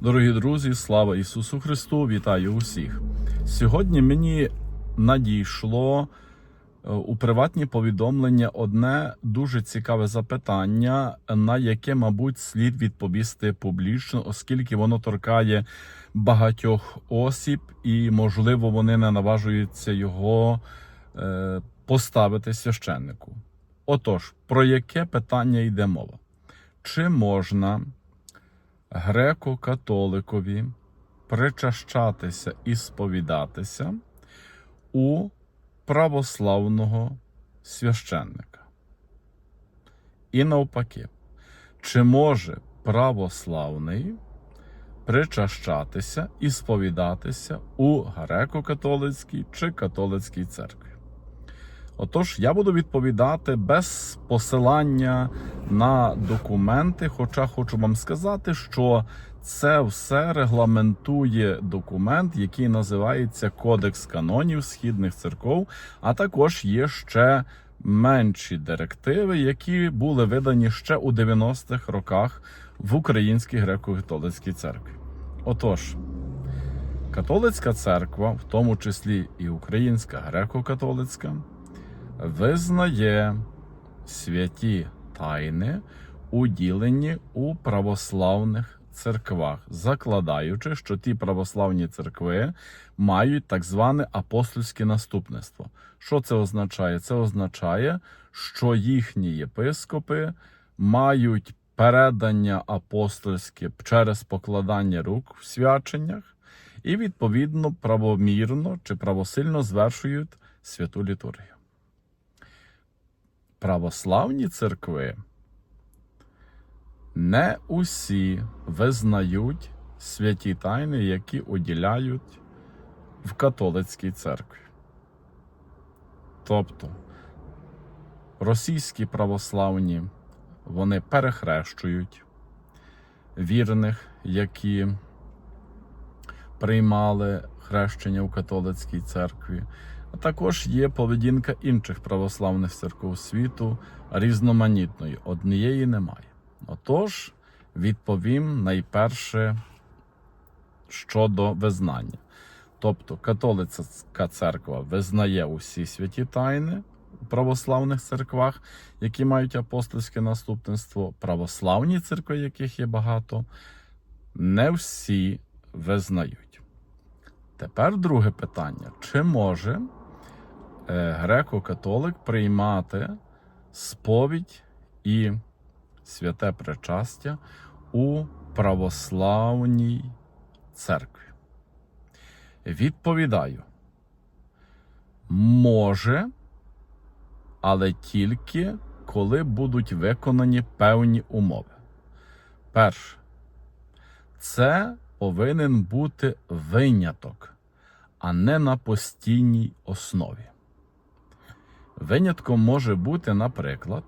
Дорогі друзі, слава Ісусу Христу! Вітаю усіх! Сьогодні мені надійшло е, у приватні повідомлення одне дуже цікаве запитання, на яке, мабуть, слід відповісти публічно, оскільки воно торкає багатьох осіб, і, можливо, вони не наважуються його е, поставити священнику. Отож, про яке питання йде мова? Чи можна греко-католикові причащатися і сповідатися у православного священника? І навпаки, чи може православний причащатися і сповідатися у греко-католицькій чи католицькій церкві? Отож, я буду відповідати без посилання на документи, хоча хочу вам сказати, що це все регламентує документ, який називається Кодекс канонів східних церков, а також є ще менші директиви, які були видані ще у 90-х роках в Українській греко-католицькій церкві. Отож, католицька церква, в тому числі і Українська греко-католицька, визнає святі тайни, уділені у православних церквах, закладаючи, що ті православні церкви мають так зване апостольське наступництво. Що це означає? Це означає, що їхні єпископи мають передання апостольське через покладання рук в свяченнях і, відповідно, правомірно чи правосильно звершують святу літургію православні церкви не усі визнають святі тайни, які уділяють в католицькій церкві. Тобто російські православні вони перехрещують вірних, які приймали хрещення в католицькій церкві. А також є поведінка інших православних церков світу різноманітною. Однієї немає. Отож, відповім найперше щодо визнання. Тобто, католицька церква визнає усі святі тайни у православних церквах, які мають апостольське наступництво, православні церкви, яких є багато, не всі визнають. Тепер друге питання: чи може е, греко-католик приймати сповідь і святе причастя у православній церкві? Відповідаю, може, але тільки коли будуть виконані певні умови. Перше, це повинен бути виняток, а не на постійній основі. Винятком може бути, наприклад,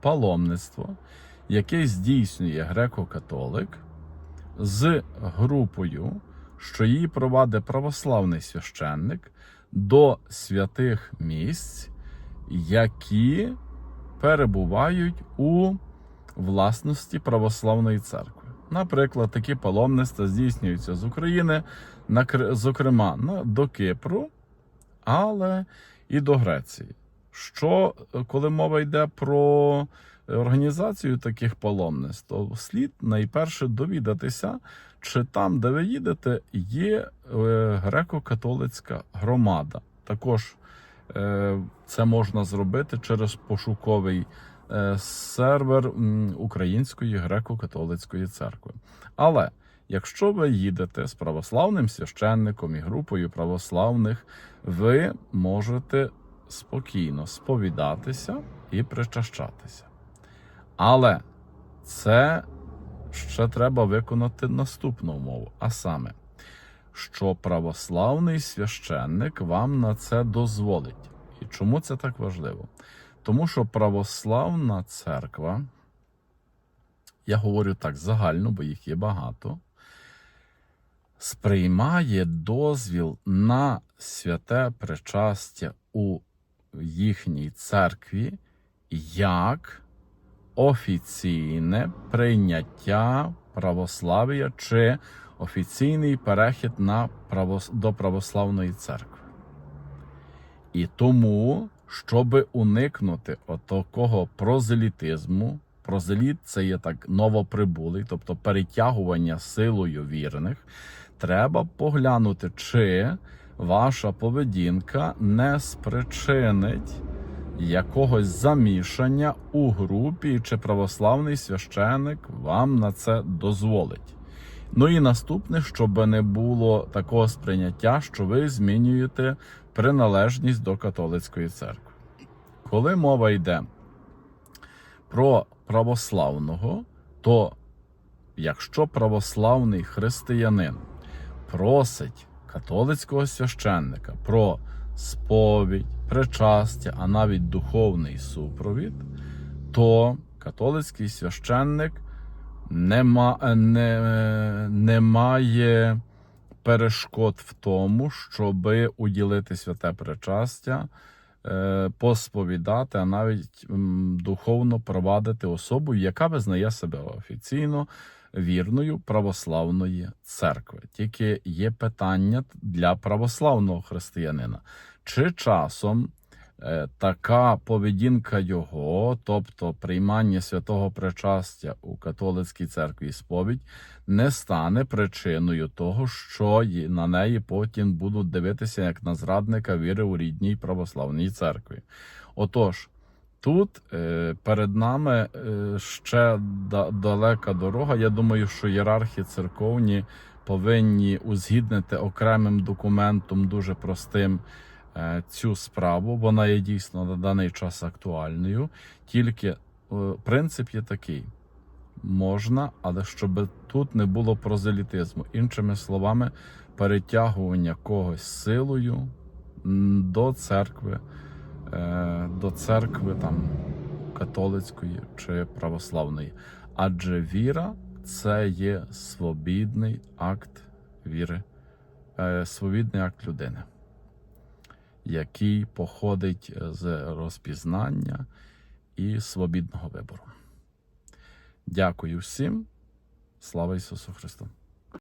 паломництво, яке здійснює греко-католик з групою, що її провадить православний священник до святих місць, які перебувають у власності православної церкви. Наприклад, такі паломництва здійснюються з України, накр- зокрема на- до Кипру, але і до Греції. Що, е, коли мова йде про організацію таких паломництв, то слід найперше довідатися, чи там, де ви їдете, є е, греко-католицька громада. Також е, це можна зробити через пошуковий сервер Української греко-католицької церкви. Але якщо ви їдете з православним священником і групою православних, ви можете спокійно сповідатися і причащатися. Але це ще треба виконати наступну умову, а саме, що православний священник вам на це дозволить. І чому це так важливо? Тому що православна церква, я говорю так загально, бо їх є багато, сприймає дозвіл на святе причастя у їхній церкві як офіційне прийняття православ'я чи офіційний перехід на правос... до православної церкви. І тому, щоб уникнути отакого прозелітизму, прозеліт це є так новоприбулий, тобто перетягування силою вірних, треба поглянути, чи ваша поведінка не спричинить якогось замішання у групі, чи православний священик вам на це дозволить. Ну і наступне, щоб не було такого сприйняття, що ви змінюєте приналежність до католицької церкви. Коли мова йде про православного, то якщо православний християнин просить католицького священника про сповідь, причастя, а навіть духовний супровід, то католицький священник нема, не, не має перешкод в тому, щоби уділити святе причастя, посповідати, а навіть духовно провадити особу, яка визнає себе офіційно вірною православної церкви. Тільки є питання для православного християнина. Чи часом е, така поведінка його, тобто приймання святого причастя у католицькій церкві сповідь, не стане причиною того, що на неї потім будуть дивитися як на зрадника віри у рідній православній церкві. Отож, тут е, перед нами е, ще да- далека дорога. Я думаю, що ієрархи церковні повинні узгіднити окремим документом дуже простим е, цю справу. Вона є дійсно на даний час актуальною. Тільки е, принцип є такий: можна, але щоб тут не було прозелітизму. Іншими словами, перетягування когось силою до церкви, е, до церкви там католицької чи православної. Адже віра це є свобідний акт віри, е, свобідний акт людини, який походить з розпізнання і свобідного вибору. Дякую всім. Слава Ісусу Христу!